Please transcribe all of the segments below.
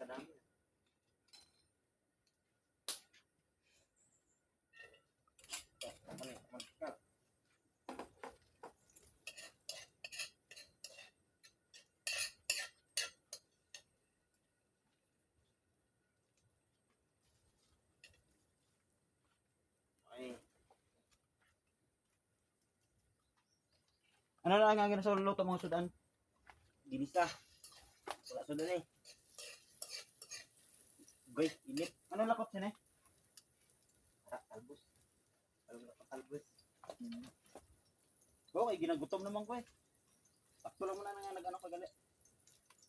kadami. Kaman. Ano lang ang ginasuluto mga sudan? Ginisa. Wala sudan eh. Goy, init. Ano lakot sini? Ah, talbos. Talbos. Talbos. Okay, ginagutom naman ko eh. Sakto lang muna nga nag-ano ko gali.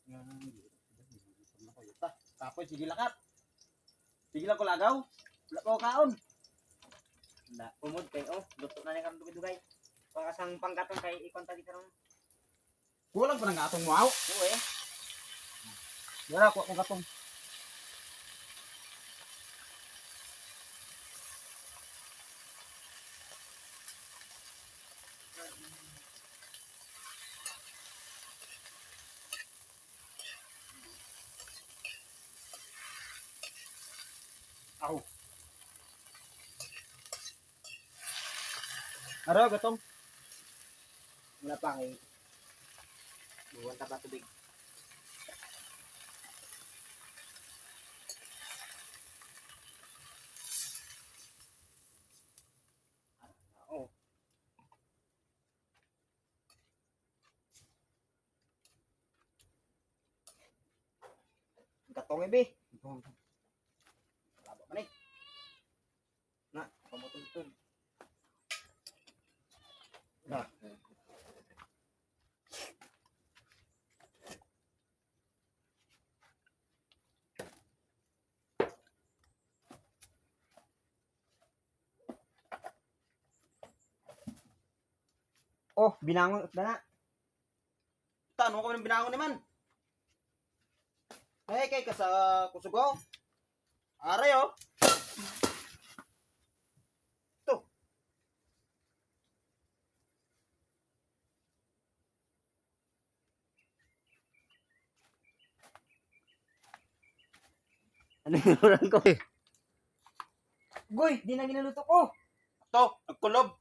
Nga, ginagutom na ko. Yuta, kapoy, sige lakat. Sige lang ko lagaw. Wala ko kaon. Na, umod kay oh, luto na ni karong dugay-dugay. Pakasang pangkatong kay ikon tadi karong. Kulang pa nga atong muaw. Oo eh. Wala ko akong katong. Aw. Araw gatong. Wala pa kay Buwan ta ba tubig? Katong ebe. Labo man eh. Na, pamutol-tol. Na. Oh, binangon ut na na. Tanong ko ng binangon naman. Hey, kay ka sa kusugaw. Aray oh. To. Ano yung ko? Goy, di na ginaluto ko. To, nagkulob.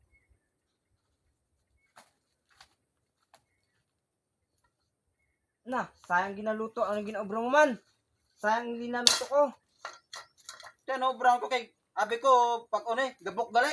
Na, sayang ginaluto. Ano ginaobra mo man? Sayang ginaluto ko. Yan oh, brown ko kay abi ko pag eh, gabok gali.